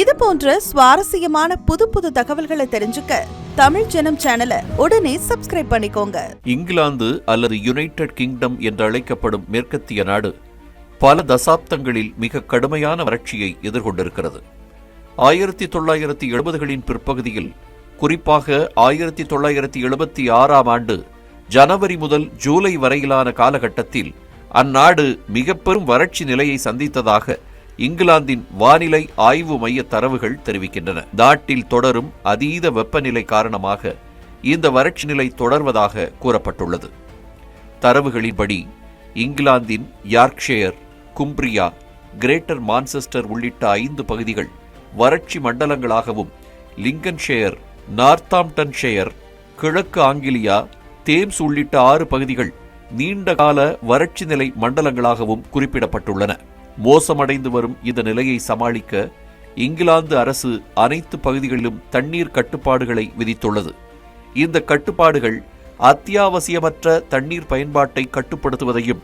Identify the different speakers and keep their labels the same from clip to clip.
Speaker 1: இது போன்ற சுவாரஸ்யமான புது புது தகவல்களை தெரிஞ்சுக்க தமிழ் ஜனம் சேனலை உடனே சப்ஸ்கிரைப் பண்ணிக்கோங்க.
Speaker 2: இங்கிலாந்து அல்லது யுனைடெட் கிங்டம் என்று அழைக்கப்படும் மேற்கத்திய நாடு பல தசாப்தங்களில் மிக கடுமையான வறட்சியை எதிர்கொண்டிருக்கிறது. ஆயிரத்தி தொள்ளாயிரத்தி எழுபதுகளின் பிற்பகுதியில் குறிப்பாக ஆயிரத்தி தொள்ளாயிரத்தி எழுபத்தி ஆறாம் ஆண்டு ஜனவரி முதல் ஜூலை வரையிலான காலகட்டத்தில் அந்நாடு மிக பெரும் வறட்சி நிலையை சந்தித்ததாக இங்கிலாந்தின் வானிலை ஆய்வு மைய தரவுகள் தெரிவிக்கின்றன. நாட்டில் தொடரும் அதீத வெப்பநிலை காரணமாக இந்த வறட்சி நிலை தொடர்வதாக கூறப்பட்டுள்ளது. தரவுகளின்படி இங்கிலாந்தின் யார்க்ஷயர் கும்ப்ரியா கிரேட்டர் மான்செஸ்டர் உள்ளிட்ட ஐந்து பகுதிகள் வறட்சி மண்டலங்களாகவும் லிங்கன்ஷேயர் நார்த்தாம்டன்ஷேயர் கிழக்கு ஆங்கிலியா தேம்ஸ் உள்ளிட்ட ஆறு பகுதிகள் நீண்ட கால வறட்சி நிலை மண்டலங்களாகவும் குறிப்பிடப்பட்டுள்ளன. மோசமடைந்து வரும் இந்த நிலையை சமாளிக்க இங்கிலாந்து அரசு அனைத்து பகுதிகளிலும் தண்ணீர் கட்டுப்பாடுகளை விதித்துள்ளது. இந்த கட்டுப்பாடுகள் அத்தியாவசியமற்ற தண்ணீர் பயன்பாட்டை கட்டுப்படுத்துவதையும்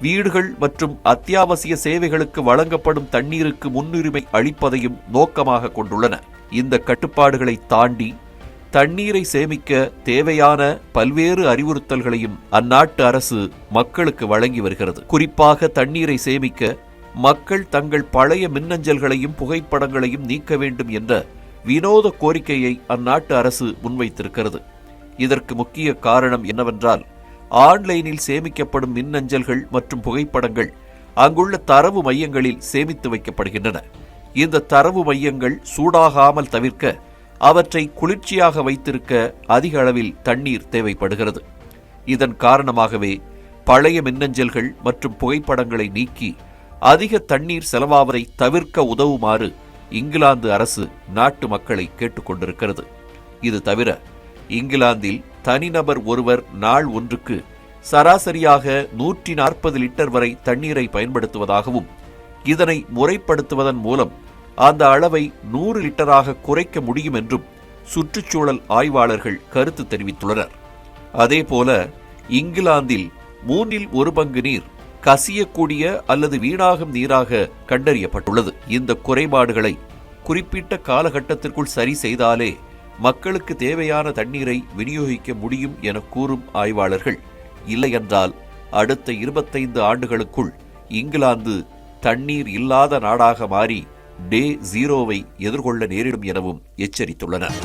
Speaker 2: வீடுகள் மற்றும் அத்தியாவசிய சேவைகளுக்கு வழங்கப்படும் தண்ணீருக்கு முன்னுரிமை அளிப்பதையும் நோக்கமாக கொண்டுள்ளன. இந்த கட்டுப்பாடுகளை தாண்டி தண்ணீரை சேமிக்க தேவையான பல்வேறு அறிவுறுத்தல்களையும் அந்நாட்டு அரசு மக்களுக்கு வழங்கி வருகிறது. குறிப்பாக தண்ணீரை சேமிக்க மக்கள் தங்கள் பழைய மின்னஞ்சல்களையும் புகைப்படங்களையும் நீக்க வேண்டும் என்ற வினோத கோரிக்கையை அந்நாட்டு அரசு முன்வைத்திருக்கிறது. இதற்கு முக்கிய காரணம் என்னவென்றால் ஆன்லைனில் சேமிக்கப்படும் மின்னஞ்சல்கள் மற்றும் புகைப்படங்கள் அங்குள்ள தரவு மையங்களில் சேமித்து வைக்கப்படுகின்றன. இந்த தரவு மையங்கள் சூடாகாமல் தவிர்க்க அவற்றை குளிர்ச்சியாக வைத்திருக்க அதிக அளவில் தண்ணீர் தேவைப்படுகிறது. இதன் காரணமாகவே பழைய மின்னஞ்சல்கள் மற்றும் புகைப்படங்களை நீக்கி அதிக தண்ணீர் செலவாவதை தவிர்க்க உதவுமாறு இங்கிலாந்து அரசு நாட்டு மக்களை கேட்டுக்கொண்டிருக்கிறது. இது தவிர இங்கிலாந்தில் தனிநபர் ஒருவர் நாள் ஒன்றுக்கு சராசரியாக நூற்றி நாற்பது லிட்டர் வரை தண்ணீரை பயன்படுத்துவதாகவும் இதனை முறைப்படுத்துவதன் மூலம் அந்த அளவை நூறு லிட்டராக குறைக்க முடியும் என்றும் சுற்றுச்சூழல் ஆய்வாளர்கள் கருத்து தெரிவித்துள்ளனர். அதேபோல இங்கிலாந்தில் மூன்றில் ஒரு பங்கு நீர் கசியக்கூடிய அல்லது வீணாகும் நீராக கண்டறியப்பட்டுள்ளது. இந்த குறைபாடுகளை குறிப்பிட்ட காலகட்டத்திற்குள் சரி செய்தாலே மக்களுக்கு தேவையான தண்ணீரை விநியோகிக்க முடியும் என கூறும் ஆய்வாளர்கள். இல்லையென்றால் அடுத்த இருபத்தைந்து ஆண்டுகளுக்குள் இங்கிலாந்து தண்ணீர் இல்லாத நாடாக மாறி டே ஜீரோவை எதிர்கொள்ள நேரிடும் எனவும் எச்சரித்துள்ளனர்.